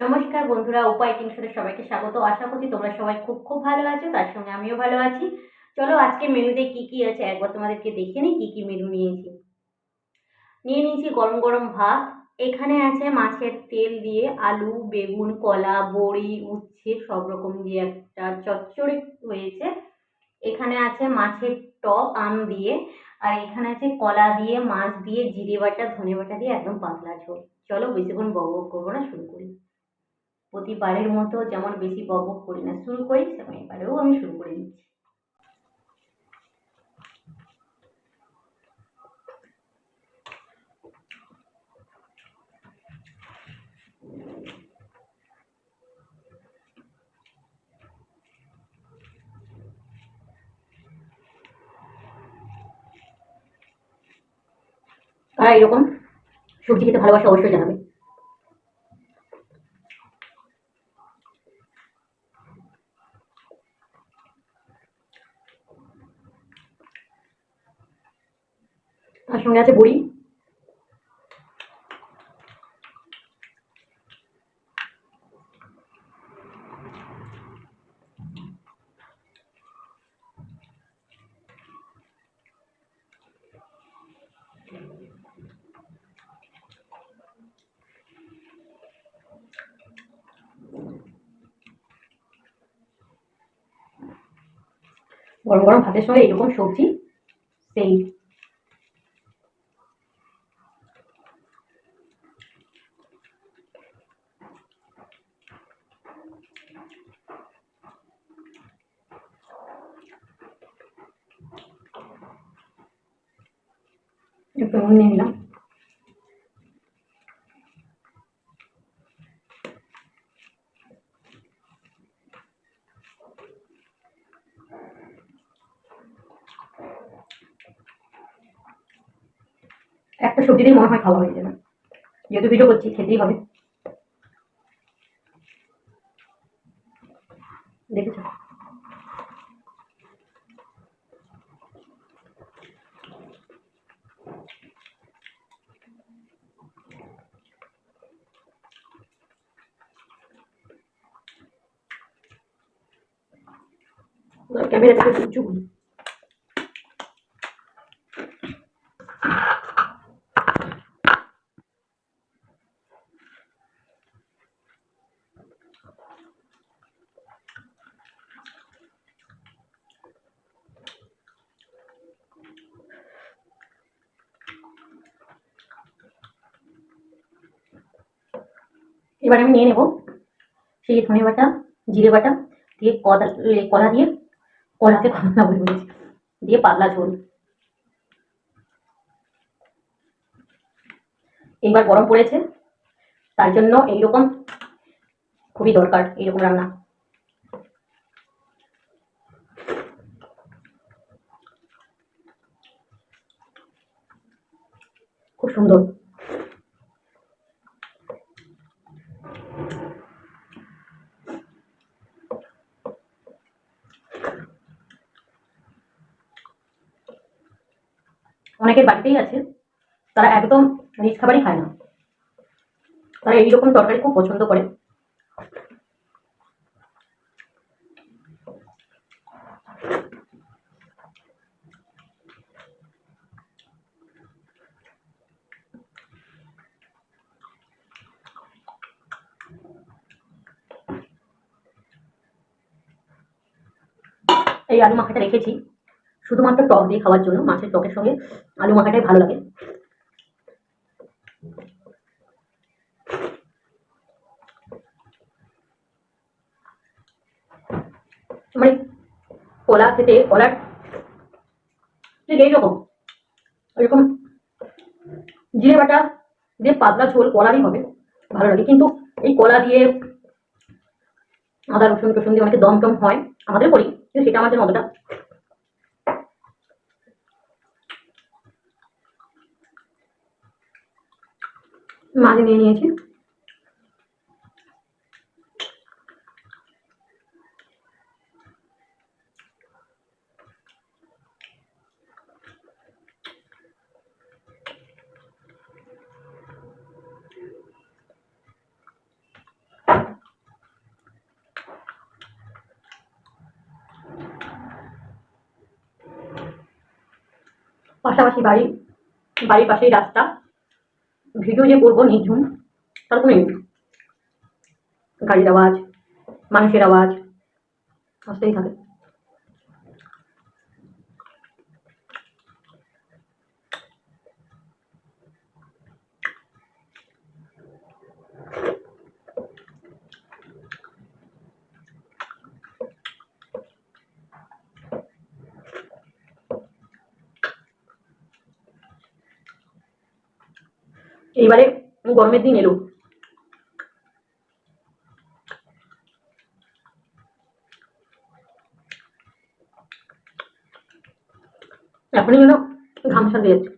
নমস্কার বন্ধুরা উপায় টিংসের সবাইকে স্বাগত। আশা করছি তোমরা সবাই খুব খুব ভালো আছো, তার সঙ্গে আমিও ভালো আছি। চলো আজকে মেনুতে কি কি আছে একবার তোমাদেরকে দেখে নিই, কি কি মেনু নিয়েছি। নিয়ে নিয়েছি গরম গরম ভাত। এখানে আছে মাছের তেল দিয়ে আলু, বেগুন, কলা, বড়ি, উচ্ছে, সব রকম দিয়ে একটা চচ্চড়ি হয়েছে। এখানে আছে মাছের টক, আম দিয়ে। আর এখানে আছে কলা দিয়ে, মাছ দিয়ে, জিরে বাটা, ধনে বাটা দিয়ে একদম পাতলা ঝোল। চলো বেশিক্ষণ বক করব না, শুরু করি। প্রতিবারের মতো যেমন বেশি বক বক করি না, শুরু করি সেমন এবারেও আমি শুরু করে দিচ্ছি। আর এরকম? সবজি খেতে ভালোবাসা, অবশ্যই জানাবে। তার সঙ্গে আছে বড়ি। গরম গরম ভাতের সঙ্গে এরকম সবজি সেই। একটু নুন নিয়ে একটা সবজি দিয়ে মনে হয় খাওয়া হয়ে যাবে। যেহেতু ভিডিও করছি, খেতেই হবে। ক্যামেরা থেকে চুপ এবার আমি নিয়ে নেব সেই ধনে বাটা জিরে বাটা দিয়ে কলা এ, কলা দিয়ে কলাকে কলা বলে বলেছি। দিয়ে পাতলা ঝোল। এইবার গরম পড়েছে। তার জন্য এইরকম খুবই দরকার এইরকম রান্না। খুব সুন্দর। অনেকের বাড়িতেই আছে, তারা একদম রিচ খাবারই খায় না। তারা এইরকম তরকারি খুব পছন্দ করে। এই আলু মাখাটা রেখেছি। শুধুমাত্র টক দিয়ে খাওয়ার জন্য মাছের টকের সঙ্গে আলু মাখাটাই ভালো লাগে। মানে কলা খেতে, কলার ঠিক এইরকম এরকম জিরে বাটা দিয়ে পাতলা ঝোল কলারই হবে, ভালো লাগে। কিন্তু এই কলা দিয়ে আদা রসুন টসুন দিয়ে অনেকে দম টম হয়, আমাদের করি, কিন্তু সেটা আমাদের অতটা মাঝে নিয়ে নিয়েছি। পাশাপাশি বাড়ি বাড়ির পাশেই রাস্তা। ভিডিও যে করব নিঝুম তার কোনো গাড়ির আওয়াজ মানুষের আওয়াজ আসতেই থাকে। এইবারে গরমের দিন এলো। এখনই যেন ঘামসা দিয়েছে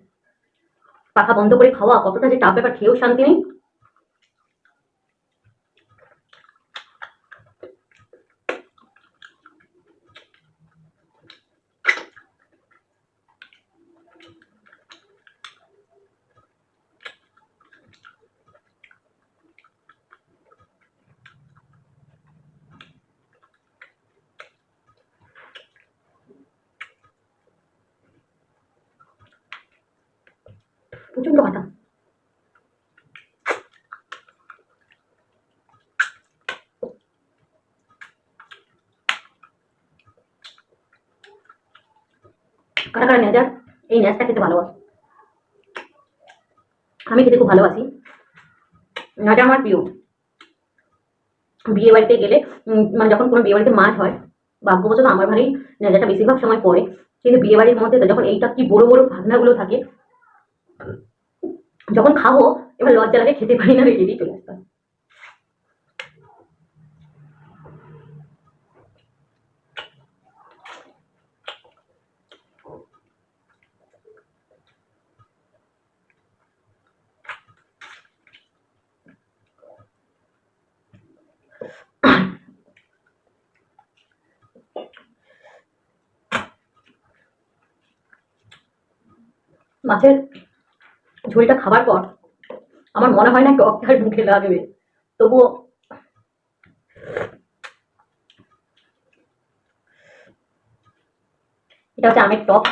পাখা বন্ধ করে খাওয়া, কতটা যে টাপ ব্যাপার, খেয়েও শান্তি নেই। প্রচণ্ড কাটা কারা কারা নেজার এই ন্যাজটা খেতে ভালোবাসে আমি খেতে খুব ভালোবাসি নেজা আমার প্রিয় বিয়ে বাড়িতে গেলে মানে যখন কোনো বিয়ে বাড়িতে মাছ হয় ভাগ্যবশত আমার বাড়ি নেজাটা বেশিরভাগ সময় পড়ে কিন্তু বিয়ে বাড়ির মধ্যে যখন এইটা কি বড় বড় ভাগনাগুলো থাকে যখন খাব এবার লজ্জা লাগে খেতে পারি না রেখে দিয়ে চলে আসতাম মাছের ঝোলটা খাবার পর আমার মনে হয় না টকটার মুখে লাগবে। তবুও এটা হচ্ছে আমের টক।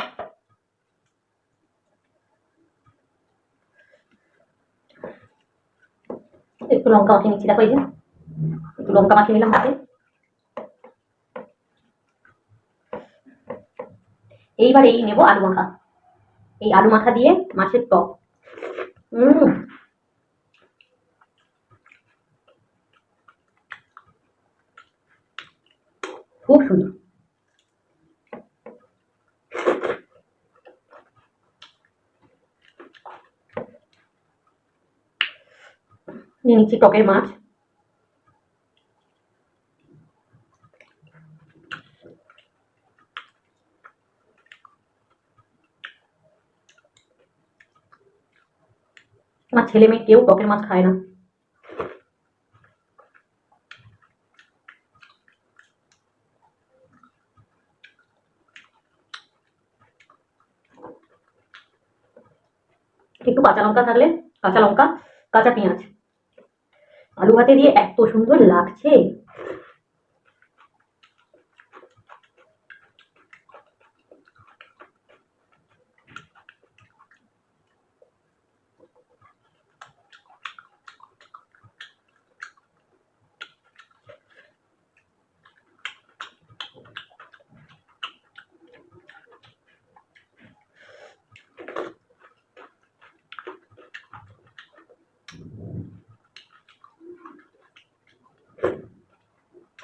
একটু লঙ্কা মাখিয়ে নিচ্ছি, দেখো এই যে। একটু লঙ্কা মাখিয়ে নিলাম হাতে। এইবার এই নেব আলু মাখা। এই আলু মাখা দিয়ে মাছের টক। খুব সুন্দর। নিয়ে নিচ্ছি টকের মাছ আমার ছেলে মেয়ে কেউ টকের মাছ খায় না। একটু কাঁচা লঙ্কা থাকলে, কাঁচা লঙ্কা, কাঁচা পেঁয়াজ। আলু ভাতে দিয়ে এত সুন্দর লাগছে।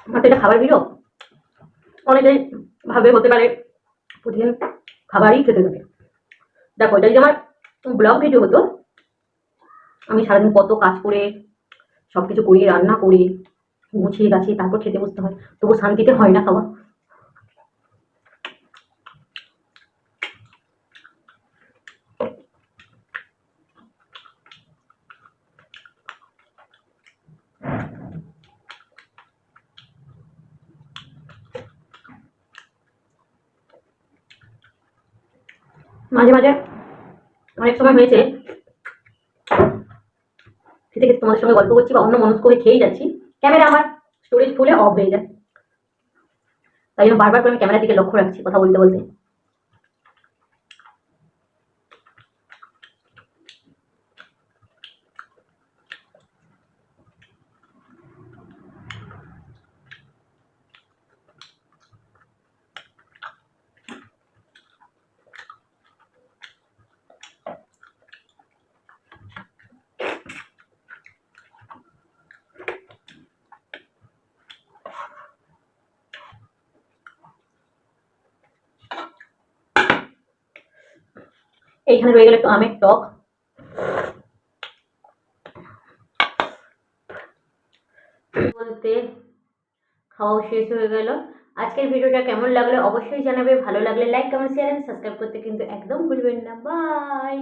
তো এটা খাবার ভিডিও অনেকেই ভাবে হতে পারে প্রতিদিন খাবারই খেতে থাকে দেখো, এটা যদি আমার ব্লগ ভিডিও হতো, আমি সারাদিন কত কাজ করে সব কিছু করি রান্না করি গুছিয়ে গাছিয়ে তারপর খেতে বসতে হয়। তবু শান্তিতে হয় না খাওয়া। মাঝে মাঝে অনেক সময় হয়েছে। খেতে খেতে তোমাদের সঙ্গে গল্প করছি বা অন্য মনস্ক হয়ে খেয়েই যাচ্ছি। ক্যামেরা আমার স্টোরেজ ফুলে অফ হয়ে যায়। তাই জন্য বারবার করে আমি ক্যামেরার দিকে লক্ষ্য রাখছি কথা বলতে বলতে। এইখানে রয়ে গেল একটু আমের টক বলতে খাওয়াও শেষ হয়ে গেল। আজকের ভিডিওটা কেমন লাগল অবশ্যই জানাবে। ভালো লাগলে লাইক কমেন্ট শেয়ার সাবস্ক্রাইব করতে কিন্তু একদম ভুলবেন না। বাই